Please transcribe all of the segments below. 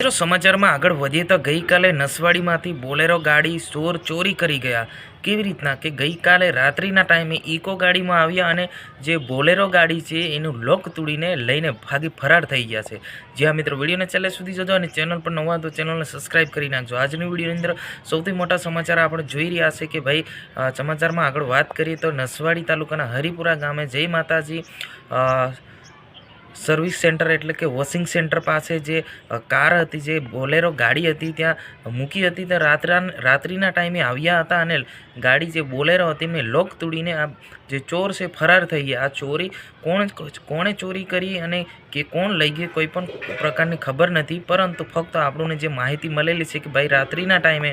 મિત્રો, સમાચારમાં આગળ વધીએ તો ગઈકાલે નસવાડીમાંથી બોલેરો ગાડી ચોર ચોરી કરી ગયા. કેવી રીતના કે ગઈકાલે રાત્રિના ટાઈમે ઇકો ગાડીમાં આવ્યા અને જે બોલેરો ગાડી છે એનું લોક તોડીને લઈને ભાગી ફરાર થઈ ગયા છે. જ્યાં મિત્રો, વિડીયોને છેલ્લે સુધી જોજો અને ચેનલ પર નવા તો ચેનલને સબસ્ક્રાઈબ કરી નાખજો. આજની વિડીયોની અંદર સૌથી મોટા સમાચાર આપણે જોઈ રહ્યા છે કે ભાઈ સમાચારમાં આગળ વાત કરીએ તો નસવાડી તાલુકાના હરિપુરા ગામે જય માતાજી સર્વિસ સેન્ટર એટલે કે વોશિંગ સેન્ટર પાસે જે કાર હતી, જે બોલેરો ગાડી હતી ત્યાં મૂકી હતી તો રાત્રા, રાત્રિના ટાઈમે આવ્યા હતા અને ગાડી જે બોલેરો હતી મેં લોક તોડીને આ જે ચોર છે ફરાર થઈ ગયા. આ ચોરી કોણ કોણે ચોરી કરી અને કે કોણ લઈ ગઈ કોઈ પણ પ્રકારની ખબર નથી. પરંતુ ફક્ત આપણને જે માહિતી મળેલી છે કે ભાઈ રાત્રિના ટાઈમે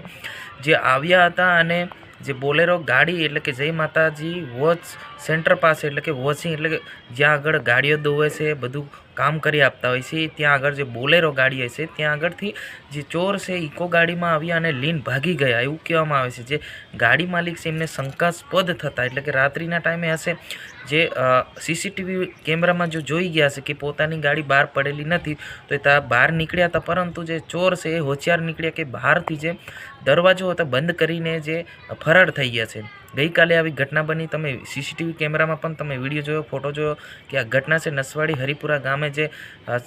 જે આવ્યા હતા અને જે બોલેરો ગાડી એટલે કે જય માતાજી વોચ સેન્ટર પાસે એટલે કે વોચિંગ એટલે કે જ્યાં આગળ ગાડીઓ દોવે છે, બધું કામ કરી આપતા હોય છે, ત્યાં આગળ જે બોલેરો ગાડી હોય છે, ત્યાં આગળથી જે ચોર છે ઇકો ગાડીમાં આવ્યા અને લીન ભાગી ગયા, એવું કહેવામાં આવે છે. જે ગાડી માલિક છે, એમને શંકાસ્પદ થતા, એટલે કે રાત્રિના ટાઈમે હશે જે સીસીટીવી કેમેરામાં જો જોઈ ગયા છે કે પોતાની ગાડી બહાર પડેલી નથી, તો એ બહાર નીકળ્યા હતા, પરંતુ જે ચોર છે એ હોશિયાર નીકળ્યા કે બહારથી જે દરવાજો હતો બંધ કરીને જે ફરાર થઈ ગયા છે. ગઈકાલે આવી ઘટના બની. તમે સીસીટીવી કેમેરામાં પણ તમે વીડિયો જોયો, ફોટો જોયો કે આ ઘટના છે નસવાડી હરિપુરા ગામે જે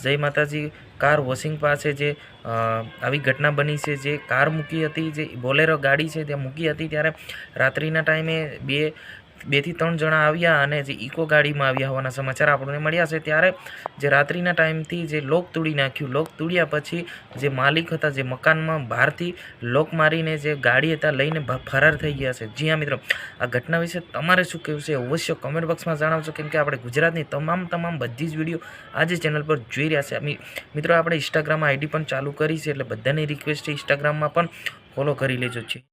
જય માતાજી કાર વોશિંગ પાસે જે આવી ઘટના બની છે, જે કાર મૂકી હતી, જે બોલેરો ગાડી છે ત્યાં મૂકી હતી ત્યારે રાત્રિના ટાઈમે બે બેથી ત્રણ જણા આવ્યા અને જે ઇકો ગાડીમાં આવ્યા હોવાના સમાચાર આપણને મળ્યા છે ત્યારે જે રાત્રિના ટાઈમથી જે લોક તોડી નાખ્યું, લોક તોડ્યા પછી જે માલિક હતા જે મકાનમાં બહારથી લોક મારીને જે ગાડી હતા લઈને ફરાર થઈ ગયા છે. જી હા મિત્રો, આ ઘટના વિશે તમારે શું કહેવું છે અવશ્ય કોમેન્ટ બોક્સમાં જણાવજો, કેમ કે આપણે ગુજરાતની તમામ તમામ બધી જ વીડિયો આજે ચેનલ પર જોઈ રહ્યા છે. મિત્રો, આપણે ઇન્સ્ટાગ્રામ આઈડી પણ ચાલુ કરી છે, એટલે બધાની રિક્વેસ્ટ ઇન્સ્ટાગ્રામમાં પણ ફોલો કરી લેજો. છે